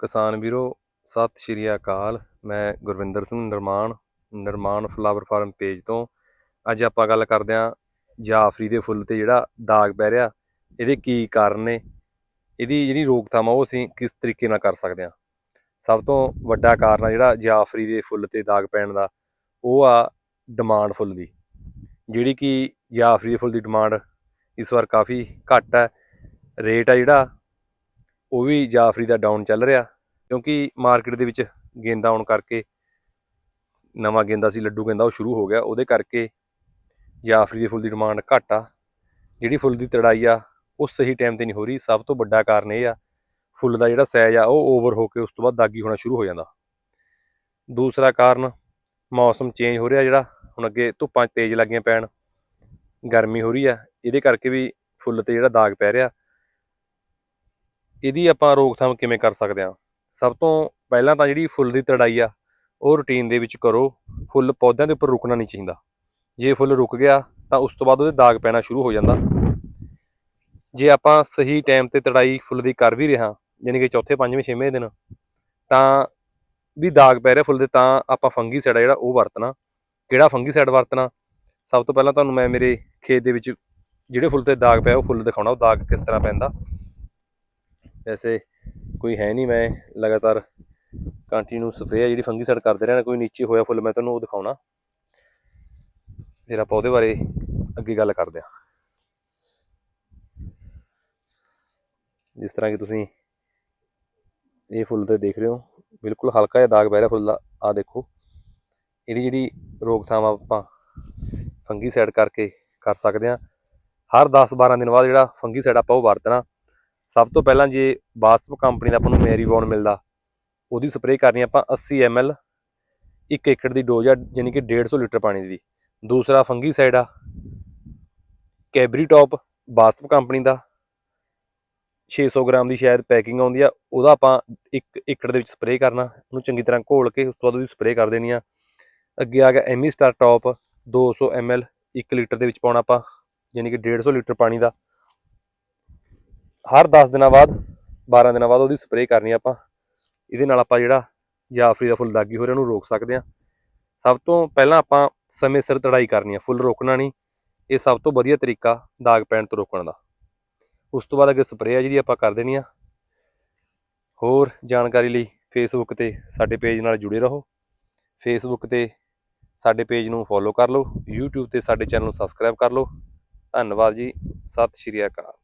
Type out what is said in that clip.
ਕਿਸਾਨ ਵੀਰੋ, ਸਤਿ ਸ਼੍ਰੀ ਅਕਾਲ। ਮੈਂ ਗੁਰਵਿੰਦਰ ਸਿੰਘ ਨਿਰਮਾਣ ਨਿਰਮਾਣ ਫਲਾਵਰ ਫਾਰਮ ਪੇਜ ਤੋਂ। ਅੱਜ ਆਪਾਂ ਗੱਲ ਕਰਦੇ ਹਾਂ ਜਾਫਰੀ ਦੇ ਫੁੱਲ ਤੇ ਜਿਹੜਾ ਦਾਗ ਪੈ ਰਿਹਾ, ਇਹਦੇ ਕੀ ਕਾਰਨ ਨੇ? ਇਹਦੀ ਜਿਹੜੀ ਰੋਕਥਾਮ ਆ, ਉਹ ਅਸੀਂ ਕਿਸ ਤਰੀਕੇ ਨਾਲ ਕਰ ਸਕਦੇ ਹਾਂ? ਸਭ ਤੋਂ ਵੱਡਾ ਕਾਰਨ ਆ ਜਿਹੜਾ ਜਾਫਰੀ ਦੇ ਫੁੱਲ ਤੇ ਦਾਗ ਪੈਣ ਦਾ, ਉਹ ਆ ਡਿਮਾਂਡ ਫੁੱਲ ਦੀ। ਜਿਹੜੀ ਕਿ ਜਾਫਰੀ ਦੇ ਫੁੱਲ ਦੀ ਡਿਮਾਂਡ ਇਸ ਵਾਰ ਕਾਫੀ ਘੱਟ ਹੈ। ਰੇਟ ਆ ਜਿਹੜਾ ਉਹ ਵੀ ਜਾਫਰੀ ਦਾ ਡਾਊਨ ਚੱਲ ਰਿਹਾ, ਕਿਉਂਕਿ ਮਾਰਕੀਟ ਦੇ ਵਿੱਚ ਗੇਂਦਾ ਆਉਣ ਕਰਕੇ, ਨਵਾਂ ਗੇਂਦਾ ਸੀ, ਲੱਡੂ ਗੇਂਦਾ ਉਹ ਸ਼ੁਰੂ ਹੋ ਗਿਆ, ਉਹਦੇ ਕਰਕੇ ਜਾਫਰੀ ਦੇ ਫੁੱਲ ਦੀ ਡਿਮਾਂਡ ਘੱਟ ਆ। ਜਿਹੜੀ ਫੁੱਲ ਦੀ ਤੜਾਈ ਆ, ਉਹ ਸਹੀ ਟਾਈਮ ਤੇ ਨਹੀਂ ਹੋ ਰਹੀ, ਸਭ ਤੋਂ ਵੱਡਾ ਕਾਰਨ ਇਹ ਆ, ਫੁੱਲ ਦਾ ਜਿਹੜਾ ਸਾਈਜ਼ ਆ, ਉਹ ਓਵਰ ਹੋ ਕੇ ਉਸ ਤੋਂ ਬਾਅਦ ਦਾਗੀ ਹੋਣਾ ਸ਼ੁਰੂ ਹੋ ਜਾਂਦਾ। ਦੂਸਰਾ ਕਾਰਨ, ਮੌਸਮ ਚੇਂਜ ਹੋ ਰਿਹਾ ਜਿਹੜਾ, ਹੁਣ ਅੱਗੇ ਧੁੱਪਾਂ ਤੇਜ਼ ਲੱਗੀਆਂ ਪੈਣ, ਗਰਮੀ ਹੋ ਰਹੀ ਆ, ਇਹਦੇ ਕਰਕੇ ਵੀ ਫੁੱਲ ਤੇ ਜਿਹੜਾ ਦਾਗ ਪੈ ਰਿਹਾ। ਇਹਦੀ ਆਪਾਂ ਰੋਕਥਾਮ ਕਿਵੇਂ ਕਰ ਸਕਦੇ ਹਾਂ? ਸਭ ਤੋਂ ਪਹਿਲਾਂ ਤਾਂ ਜਿਹੜੀ ਫੁੱਲ ਦੀ ਤੜਾਈ ਆ, ਉਹ ਰੁਟੀਨ ਦੇ ਵਿੱਚ ਕਰੋ। ਫੁੱਲ ਪੌਦਿਆਂ ਦੇ ਉੱਪਰ ਰੁਕਣਾ ਨਹੀਂ ਚਾਹੀਦਾ। ਜੇ ਫੁੱਲ ਰੁਕ ਗਿਆ, ਤਾਂ ਉਸ ਤੋਂ ਬਾਅਦ ਉਹਦੇ ਦਾਗ ਪੈਣਾ ਸ਼ੁਰੂ ਹੋ ਜਾਂਦਾ। ਜੇ ਆਪਾਂ ਸਹੀ ਟਾਈਮ ਤੇ ਤੜਾਈ ਫੁੱਲ ਦੀ ਕਰ ਵੀ ਰਿਹਾ ਯਾਨੀ ਕਿ ਚੌਥੇ, ਪੰਜਵੇਂ, ਛੇਵੇਂ ਦਿਨ, ਤਾਂ ਵੀ ਦਾਗ ਪੈ ਰਿਹਾ ਫੁੱਲ ਦੇ, ਤਾਂ ਆਪਾਂ ਫੰਗੀਸਾਈਡ ਆ ਜਿਹੜਾ, ਉਹ ਵਰਤਣਾ। ਕਿਹੜਾ ਫੰਗੀਸਾਈਡ ਵਰਤਣਾ? ਸਭ ਤੋਂ ਪਹਿਲਾਂ ਤੁਹਾਨੂੰ ਮੈਂ ਮੇਰੇ ਖੇਤ ਦੇ ਵਿੱਚ ਜਿਹੜੇ ਫੁੱਲ ਤੇ ਦਾਗ ਪਿਆ, ਉਹ ਫੁੱਲ ਦਿਖਾਉਣਾ, ਉਹ ਦਾਗ ਕਿਸ ਤਰ੍ਹਾਂ ਪੈਂਦਾ। ਵੈਸੇ ਕੋਈ ਹੈ ਨਹੀਂ, ਮੈਂ ਲਗਾਤਾਰ ਕੰਟੀਨਿਊ ਸਪਰੇਅ ਜਿਹੜੀ ਫੰਗੀਸਾਈਡ ਕਰਦੇ ਰਹਿਣਾ, ਕੋਈ ਨੀਚੇ ਹੋਇਆ ਫੁੱਲ ਮੈਂ ਤੁਹਾਨੂੰ ਉਹ ਦਿਖਾਉਣਾ। ਫਿਰ ਆਪਾਂ ਉਹਦੇ ਬਾਰੇ ਅੱਗੇ ਗੱਲ ਕਰਦੇ ਹਾਂ। ਜਿਸ ਤਰ੍ਹਾਂ ਕਿ ਤੁਸੀਂ ਇਹ ਫੁੱਲ ਤੇ ਦੇਖ ਰਹੇ ਹੋ, ਬਿਲਕੁਲ ਹਲਕਾ ਜਿਹਾ ਦਾਗ ਪੈ ਰਿਹਾ ਫੁੱਲ ਦਾ ਆ ਦੇਖੋ। ਇਹਦੀ ਜਿਹੜੀ ਰੋਕਥਾਮ ਆ ਆਪਾਂ ਫੰਗੀਸਾਈਡ ਕਰਕੇ ਕਰ ਸਕਦੇ ਹਾਂ। ਹਰ 10-12 ਦਿਨ ਬਾਅਦ ਜਿਹੜਾ ਫੰਗੀਸਾਈਡ ਆਪਾਂ ਉਹ ਵਰਤਣਾ। ਸਭ ਤੋਂ ਪਹਿਲਾਂ ਜੇ ਬਾਸਪ ਕੰਪਨੀ ਦਾ ਆਪਾਂ ਨੂੰ ਮੈਰੀਵੋਨ ਮਿਲਦਾ, ਉਹਦੀ ਸਪਰੇਅ ਕਰਨੀ ਆਪਾਂ 80 ml 1 ਏਕੜ ਦੀ ਡੋਜ਼ ਆ ਯਾਨੀ ਕਿ 150 ਲੀਟਰ ਪਾਣੀ ਦੀ। ਦੂਸਰਾ ਫੰਗੀਸਾਈਡ ਆ, ਕੈਬਰੀ ਟੌਪ ਬਾਸਪ ਕੰਪਨੀ ਦਾ 600 ਗ੍ਰਾਮ ਦੀ ਸ਼ਾਇਦ ਪੈਕਿੰਗ ਆਉਂਦੀ ਆ, ਉਹਦਾ ਆਪਾਂ 1 ਏਕੜ ਦੇ ਵਿੱਚ ਸਪਰੇਅ ਕਰਨਾ, ਉਹਨੂੰ ਚੰਗੀ ਤਰ੍ਹਾਂ ਘੋਲ ਕੇ ਉਸ ਤੋਂ ਬਾਅਦ ਉਹਦੀ ਸਪਰੇਅ ਕਰ ਦੇਣੀ ਆ। ਅੱਗੇ ਆ ਗਿਆ Amistar top 200 ml 1 litre ਦੇ ਵਿੱਚ ਪਾਉਣਾ ਆਪਾਂ ਯਾਨੀ ਕਿ 150 ਲੀਟਰ ਪਾਣੀ ਦਾ। ਹਰ 10 ਦਿਨਾਂ ਬਾਅਦ 12 ਦਿਨਾਂ ਬਾਅਦ ਉਹਦੀ ਸਪਰੇਅ ਕਰਨੀ ਆਪਾਂ। ਇਹਦੇ ਨਾਲ ਆਪਾਂ ਜਿਹੜਾ ਜਾਫਰੀ ਦਾ ਫੁੱਲ ਦਾਗੀ ਹੋ ਰਿਹਾ ਉਹਨੂੰ ਰੋਕ ਸਕਦੇ ਹਾਂ ਸਭ ਤੋਂ ਪਹਿਲਾਂ ਆਪਾਂ ਸਮੇਂ ਸਿਰ ਤੜਾਈ ਕਰਨੀ ਆ, ਫੁੱਲ ਰੋਕਣਾ ਨਹੀਂ। ਇਹ ਸਭ ਤੋਂ ਵਧੀਆ ਤਰੀਕਾ ਦਾਗ ਪੈਣ ਤੋਂ ਰੋਕਣ ਦਾ। ਉਸ ਤੋਂ ਬਾਅਦ ਅੱਗੇ ਸਪਰੇਅ ਆ ਜਿਹੜੀ ਆਪਾਂ ਕਰ ਦੇਣੀ ਆ, ਹੋਰ ਜਾਣਕਾਰੀ ਲਈ ਫੇਸਬੁੱਕ ਤੇ ਸਾਡੇ ਪੇਜ ਨਾਲ ਜੁੜੇ ਰਹੋ। ਫੇਸਬੁੱਕ ਤੇ ਸਾਡੇ ਪੇਜ ਨੂੰ ਫੋਲੋ ਕਰ ਲਓ। YouTube ਤੇ ਸਾਡੇ ਚੈਨਲ ਨੂੰ ਸਬਸਕ੍ਰਾਈਬ ਕਰ ਲਓ। ਧੰਨਵਾਦ ਜੀ। ਸਤਿ ਸ਼੍ਰੀ ਅਕਾਲ।